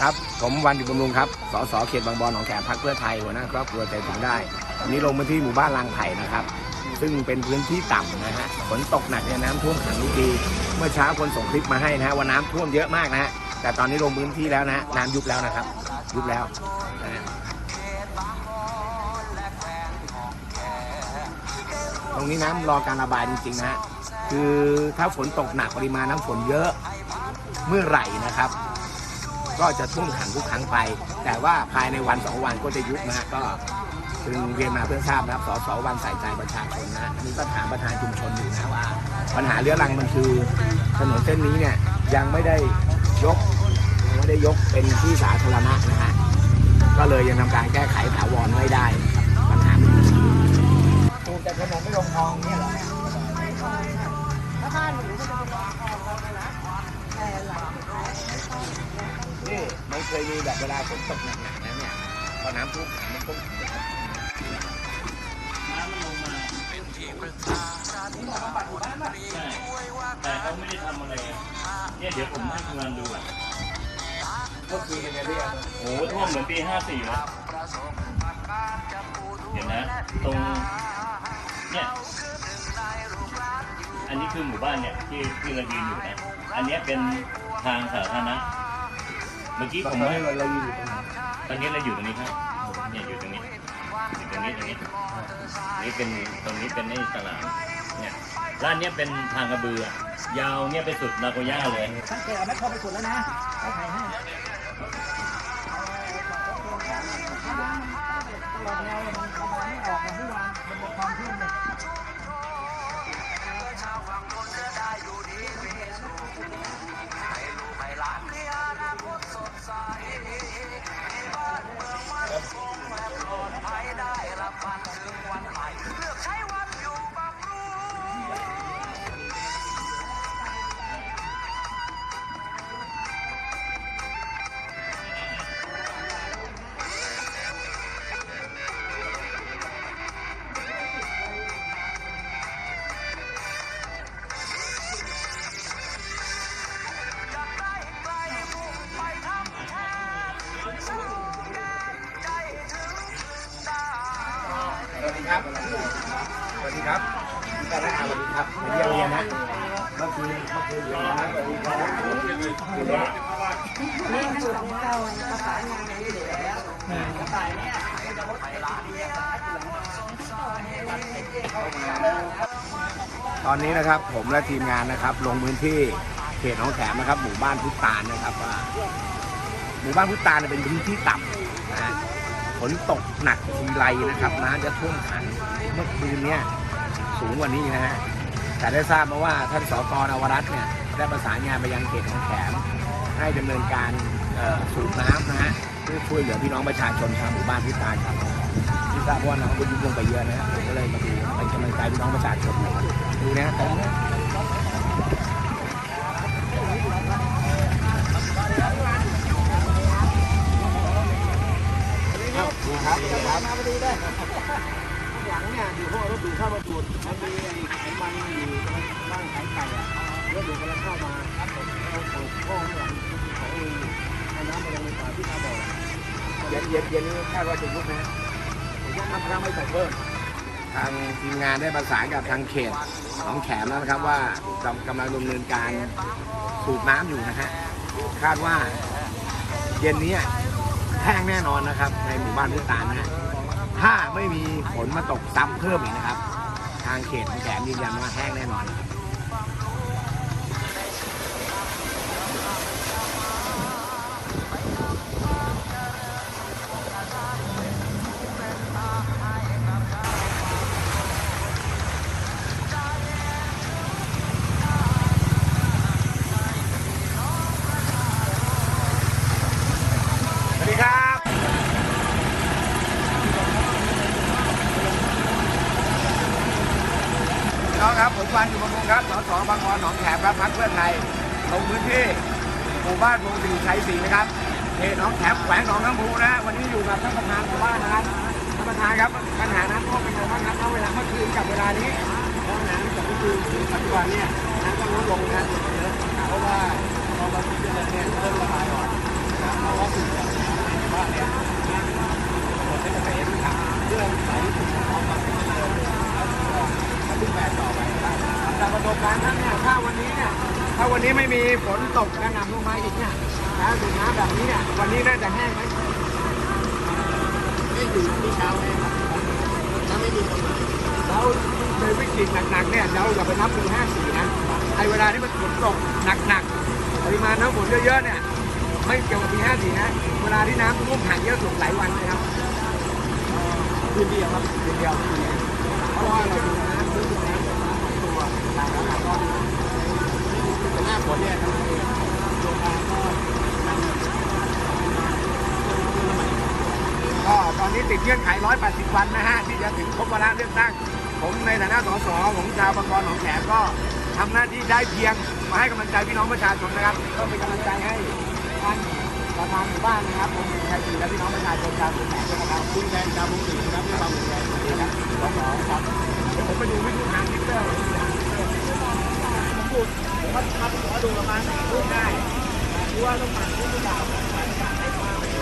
ครับ ผมวันดิบำรุงครับ สสเขตบางบอนหนองแขมพักเพื่อไทยหัวหน้าครอบครัวใจถึงได้ วันนี้ลงมาที่หมู่บ้านลางไผ่นะครับ ซึ่งเป็นพื้นที่ต่ำนะฮะ ฝนตกหนักเนี่ยน้ำท่วมขังทุกที เมื่อเช้าคนส่งคลิปมาให้นะฮะว่าน้ำท่วมเยอะมากนะฮะ แต่ตอนนี้ลงพื้นที่แล้วนะฮะ น้ำยุบแล้วนะครับ ยุบแล้วนะฮะตรงนี้น้ำรอการระบายจริงๆนะฮะ คือถ้าฝนตกหนักปริมาณน้ำฝนเยอะเมื่อไหร่นะครับ ก็จะท่วมขังทุกครั้งไป แต่ว่าภายในวันสองวันก็จะยุบนะก็จึงเรียนมาเพื่อทราบนะครับสสวันใส่ใจประชาชนนะอันนี้ก็ถามประธานชุมชนอยู่นะว่า ปัญหาเรื้อรังมันคือถนนเส้นนี้เนี่ยยังไม่ได้ยกยังไม่ได้ยกเป็นที่สาธารณะนะฮะก็เลยยังทำการแก้ไขถาวรไม่ได้ แบบเวลาฝนตกหนักๆนะเนี่ยพอน้ำท่วมขังมันต้องน้ำมันลงมาใช่แต่เขาไม่ได้ทำอะไรเนี่ยเดี๋ยวผมให้คุณงานดูอะก็คุยกันเนี่ยเรียกโอ้โหท่วมเหมือนปีห้าสี่เลยเห็นนะตรงเนี่ยอันนี้คือหมู่บ้านเนี่ยที่ที่เรายืนอยู่นะอันนี้เป็นทางสาธารณะ เมื่อกี้ตอผนมนี้ว่าเราเราอยู่ตรงไหนตอนนี้เราอยู่ตรงนี้ครับเนี่ยอยู่ตรงนี้อยู่ตรงนี้ตรงนี้นี่เป็นตรงนี้เป็นไอ้ตลาดเนี่ยร้านเนี้ยเป็นทางกระเบือยาวเนี่ยไปสุดนาโกย่าเลยสังเกตเอาแม่เข้าไปขุดแล้วนะไปถ่ายให้ตลอดแนว ครับสวัสดีครับสวัสดีครับสวัสดีครับมาเยี่ยมเรียนนะเมื่อคืนเมื่อคืนอยู่นะสวัสดีครับนี่คือของเราประสานงานกันอยู่แล้วกระต่ายเนี่ยจะลดไปล้านเนี่ยตอนนี้นะครับผมและทีมงานนะครับ ลงพื้นที่เขตหนองแขมนะครับ หมู่บ้านพุตานนะครับหมู่บ้านพุตานเนี่ยเป็นพื้นที่ต่ำนะฮะ ฝนตกหนักทีไรนะครับน้ำจะท่วมขังเมื่อคืนเนี้ยสูงกว่านี้นะฮะแต่ได้ทราบมาว่าท่านสกนวรัตน์เนี่ยได้ประสานงานไปยังเขตหนองแขมให้ดำเนินการสูบน้ำนะฮะเพื่อช่วยเหลือพี่น้องประชาชนชาวหมู่บ้านพุตานครับที่ทราบว่าน้องก็ยุบลงไปเยอะนะครับก็เลยมาดูเป็นกำลังใจพี่น้องประชาชนนะครับดูนะฮะตรงนี้ ครับครับมาพอดีเลยหลังเนี่ยอยู่ห้องรถดูดเข้ามาดูดมันมีไอ้ไขมันอยู่ตรงบ้านขายไก่อะรถดูดกำลังเข้ามาครับผมเราเปิดห้องข้างหลังของเองเอาน้ำมาลงในฝาที่ตาบอกเย็นเย็นเย็นคาดว่าจะยุบนะผมว่าน้ำพระไม่ใส่เพิ่มทางทีมงานได้ประสานกับทางเขตของแขมแล้วนะครับว่ากำกำลังดำเนินการสูบน้ำอยู่นะฮะคาดว่าเย็นนี้ แห้งแน่นอนนะครับ ในหมู่บ้านพุตานนะฮะถ้าไม่มีฝนมาตกซ้ำเพิ่มอีกนะครับ ทางเขตของแถมยืนยันว่าแห้งแน่นอนครับ พี่น้องครับผมฟันอยู่บำรุงครับสสบางบอนหนองแขมครับพักเพื่อไทยลงพื้นที่หมู่บ้านวงศรีชัยสี่นะครับเขตหนองแขมแขวงหนองน้ำพูนะวันนี้อยู่กับท่านประธานหมู่บ้านนะครับท่านประธานครับปัญหาน้ำท่วมเป็นไงบ้างครับณเวลาเมื่อคืนกับเวลานี้น้ำจากเมื่อคืนถึงปัจจุบันเนี่ยน้ำก็ลดลงนะเยอะเพราะว่าพอมาถึงเดือนเนี่ยเริ่มระบายออกนะครับเพราะว่าฝ ฝนตกกระหน่ำลงมาอีกเนี่ยแล้วดูน้ำแบบนี้เนี่ยวันนี้น่าจะแห้งไหมไม่อยู่ที่เช้าแห้งครับถ้าไม่มีประมาณแล้วในวิกฤตหนักๆเนี่ยเราอย่าไปนับปี54นะไอเวลาที่มันฝนตกหนักๆปริมาณน้ำฝนเยอะๆเนี่ยไม่เกี่ยวกับปี54นะเวลาที่น้ำท่วมขังเยอะสุดหลายวันนะครับคืนเดียวครับคืนเดียวเพราะว่าเราดูน้ำดูน้ำตัวหลายหลายรอบแต่ห น้าฝนเนี่ยทำให้โรงงานก็ก็ตอนนี้ติดเงื่อนไข 180 วันนะฮะ ที่จะถึงครบวาระเลือกตั้ง ผมในฐานะสสของชาวบางกรหนองแขมก็ทำหน้าที่ได้เพียงมาให้กำลังใจพี่น้องประชาชนนะครับ ก็เป็นกำลังใจให้ท่านประธานหมู่บ้านนะครับผมชัยศรีและพี่น้องประชาชนชาวบุรีรัมย์ด้วยนะครับคุณแทนชาวบุรีนะครับด้วยความห่วงใยนะครับสสครับเดี๋ยวผมไปดูวิธีทางทิกเตอร์ผมพูด เขาทำหัวดูประมาณไหนรู้ได้รู้ว่าต้องผ่านผู้ดูดาวผ่านการให้ความรู้